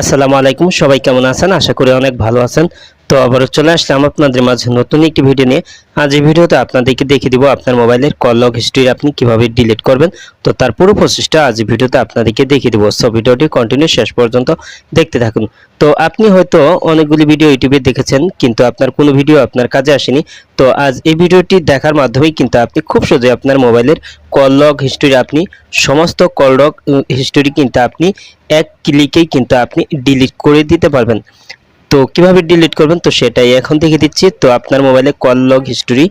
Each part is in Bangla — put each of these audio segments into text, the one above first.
আসসালামু আলাইকুম। সবাই কেমন আছেন? আশা করি অনেক ভালো আছেন। তো আবারও চলে আসলাম আপনাদের মাঝে নতুন একটি ভিডিও নিয়ে। আজ এই ভিডিওতে আপনাদেরকে দেখিয়ে দিব আপনার মোবাইলের কল লগ হিস্ট্রি আপনি কীভাবে ডিলিট করবেন। তো তার পুরো প্রসেসটা আজ ভিডিওতে আপনাদেরকে দেখিয়ে দিব। সো ভিডিওটি কন্টিনিউ শেষ পর্যন্ত দেখতে থাকুন। তো আপনি হয়তো অনেকগুলি ভিডিও ইউটিউবে দেখেছেন, কিন্তু আপনার কোনো ভিডিও আপনার কাজে আসেনি। তো আজ এই ভিডিওটি দেখার মাধ্যমেই কিন্তু আপনি খুব সহজে আপনার মোবাইলের কল লগ হিস্ট্রি আপনি, সমস্ত কল লগ হিস্ট্রি কিন্তু আপনি এক ক্লিকেই কিন্তু আপনি ডিলিট করে দিতে পারবেন। তো কীভাবে ডিলিট করবেন? তো সেটাই এখন দেখে দিচ্ছি। তো আপনার মোবাইলে call log history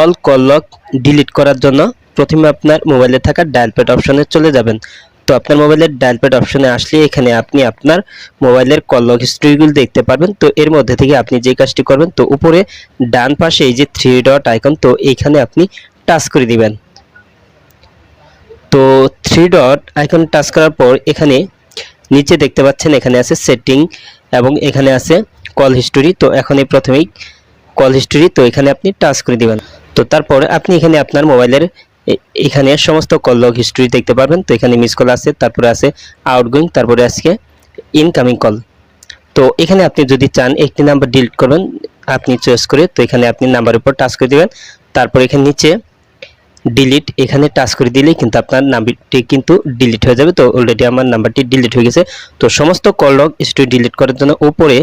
all call log delete করার জন্য প্রথমে আপনার মোবাইলে থাকা ডায়াল প্যাড অপশনে চলে যাবেন। তো আপনার মোবাইলের ডায়াল প্যাড অপশনে আসলে এখানে আপনি আপনার মোবাইলের কল লগ হিস্ট্রিগুলো দেখতে পারবেন। তো এর মধ্যে থেকে আপনি যে কাজটি করবেন, তো উপরে ডান পাশে এই যে থ্রি ডট আইকন তো এইখানে আপনি টাচ করে দিবেন। তো থ্রি ডট আইকন টাচ করার পর এখানে নিচে দেখতে পাচ্ছেন, এখানে আছে সেটিং এবং এখানে আছে কল হিস্টোরি তো এখন এই প্রথমেই কল হিস্টোরি তো এখানে আপনি টাচ করে দিবেন। তো তারপরে আপনি এখানে আপনার মোবাইলের এখানে সমস্ত কল লগ হিস্টোরি দেখতে পারবেন। তো এখানে মিস কল আছে, তারপরে আছে আউটগোয়িং তারপরে আজকে ইনকামিং কল তো এখানে আপনি যদি চান একটি নাম্বার ডিলিট করবেন, আপনি চয়েস করে তো এখানে আপনি নাম্বার উপর টাচ করে দিবেন। তারপর এখানে নিচে ডিলিট এখানে টাচ করে দিলেই কিন্তু আপনার নাম্বারটি কিন্তু ডিলিট হয়ে যাবে। তো অলরেডি আমার নাম্বারটি ডিলিট হয়ে গেছে। তো সমস্ত কল লগ হিস্ট্রি ডিলিট করার জন্য উপরে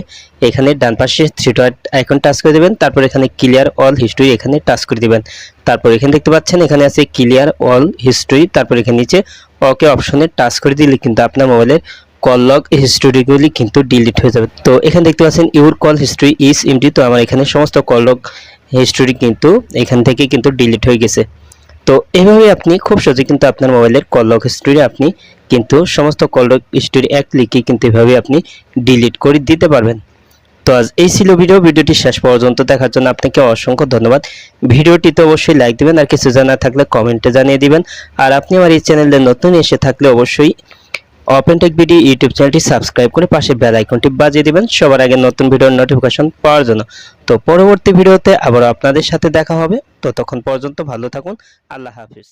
এখানে ডান পাশে থ্রি ডট আইকন টাচ করে দেবেন। তারপর এখানে ক্লিয়ার অল হিস্ট্রি এখানে টাচ করে দিবেন। তারপর এখানে দেখতে পাচ্ছেন, এখানে আছে ক্লিয়ার অল হিস্ট্রি তারপর এখানে নিচে ওকে অপশনে টাচ করে দিলে কিন্তু আপনার মোবাইলের কল লগ হিস্টোরিগুলি কিন্তু ডিলিট হয়ে যাবে। তো এখানে দেখতে পাচ্ছেন your call history is empty তো আমার এখানে সমস্ত কল লগ হিস্টোরি কিন্তু এখান থেকে কিন্তু ডিলিট হয়ে গেছে। তো এভাবে আপনি খুব সহজে কিন্তু আপনার মোবাইলের কল লগ হিস্টোরি আপনি কিন্তু সমস্ত কল লগ হিস্টোরি এক ক্লিকে কিন্তু এভাবে আপনি ডিলিট করে দিতে পারবেন। তো আজ এই ছিল ভিডিও ভিডিওটি শেষ পর্যন্ত দেখার জন্য আপনাকে অসংখ্য ধন্যবাদ। ভিডিওটি তো অবশ্যই লাইক দিবেন আর কিছু জানা থাকলে কমেন্টে জানিয়ে দিবেন। আর আপনি আমার এই চ্যানেলে নতুন এসে থাকলে অবশ্যই ওপেন টেক ভিডিও ইউটিউব চ্যানেলটি সাবস্ক্রাইব করে পাশে বেল আইকনটি বাজিয়ে দিবেন। সবার আগে নতুন ভিডিওর নোটিফিকেশন পাওয়ার জন্য। তো পরবর্তী ভিডিওতে আবার আপনাদের সাথে দেখা হবে। ততক্ষণ পর্যন্ত ভালো থাকুন। আল্লাহ হাফিজ।